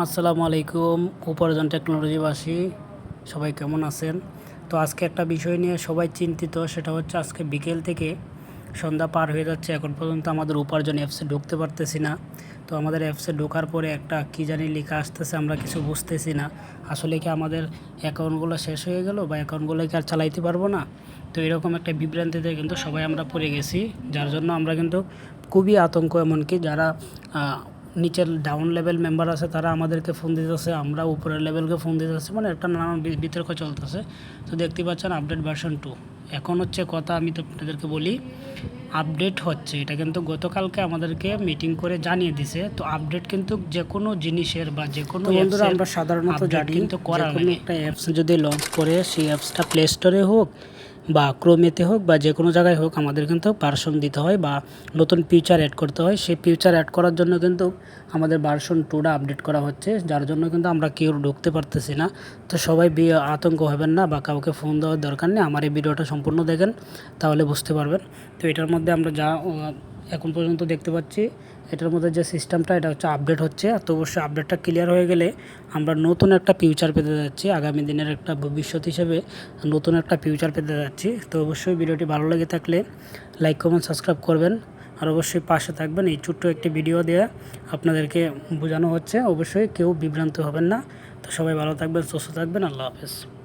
আসসালামু আলাইকুম উপার্জন টেকনোলজিবাসী, সবাই কেমন আছেন? তো আজকে একটা বিষয় নিয়ে সবাই চিন্তিত, সেটা হচ্ছে আজকে বিকেল থেকে সন্ধ্যা পার হয়ে যাচ্ছে, এখন পর্যন্ত আমাদের উপার্জন অ্যাপসে ঢুকতে পারতেছি না। তো আমাদের অ্যাপসে ঢোকার পরে একটা কী জানি লেখা আসতেছে, আমরা কিছু বুঝতেছি না। আসলে কি আমাদের অ্যাকাউন্টগুলো শেষ হয়ে গেল বা অ্যাকাউন্টগুলো কি আর চালাইতে পারব না? তো এরকম একটা বিভ্রান্তিতে কিন্তু সবাই আমরা পড়ে গেছি, যার জন্য আমরা কিন্তু খুবই আতঙ্ক। এমনকি যারা নিচের ডাউন লেভেল মেম্বার আছে তারা আমাদেরকে ফোন দিতেছে আমরা উপরের লেভেলকে ফোন দিতেছে মানে একটা নানান বিতর্ক চলতেছে। তো দেখতে পাচ্ছেন আপডেট ভার্সন টু এখন হচ্ছে কথা আমি তো আপনাদেরকে বলি আপডেট হচ্ছে এটা কিন্তু গতকালকে আমাদেরকে মিটিং করে জানিয়ে দিছে। তো আপডেট কিন্তু যে কোনো জিনিসের বা যে কোনো বন্ধুরা আমরা সাধারণত update কিন্তু করা একটা অ্যাপস যদি লঞ্চ করে সেই অ্যাপসটা প্লে স্টোরে হোক বা ক্রোমেতে হোক বা যে কোনো জায়গায় হোক আমাদের কিন্তু ভার্সন দিতে হয় বা নতুন ফিউচার অ্যাড করতে হয়। সেই ফিউচার অ্যাড করার জন্য কিন্তু আমাদের ভার্সন টুটা আপডেট করা হচ্ছে, যার জন্য কিন্তু আমরা কেউ ঢুকতে পারতেছি না। তো সবাই আতঙ্ক হবেন না বা কাউকে ফোন দেওয়ার দরকার নেই। আমার এই ভিডিওটা সম্পূর্ণ দেখেন, তাহলে বুঝতে পারবেন। তো এটার মধ্যে আমরা যা এখন পর্যন্ত দেখতে পাচ্ছি। এটার মধ্যে যে সিস্টেমটা, এটা হচ্ছে আপডেট হচ্ছে। আর তো অবশ্যই আপডেটটা ক্লিয়ার হয়ে গেলে আমরা নতুন একটা ফিউচার পেতে যাচ্ছি। আগামী দিনের একটা ভবিষ্যৎ হিসেবে নতুন একটা ফিউচার পেতে যাচ্ছি। তো অবশ্যই ভিডিওটি ভালো লেগে থাকলে লাইক কমেন্ট সাবস্ক্রাইব করবেন। আর অবশ্যই পাশে থাকবেন এই ছোট্ট একটি ভিডিও দিয়ে আপনাদেরকে বোঝানো হচ্ছে। অবশ্যই কেউ বিভ্রান্ত হবেন না। তো সবাই ভালো থাকবেন, সুস্থ থাকবেন। আল্লাহ হাফেজ।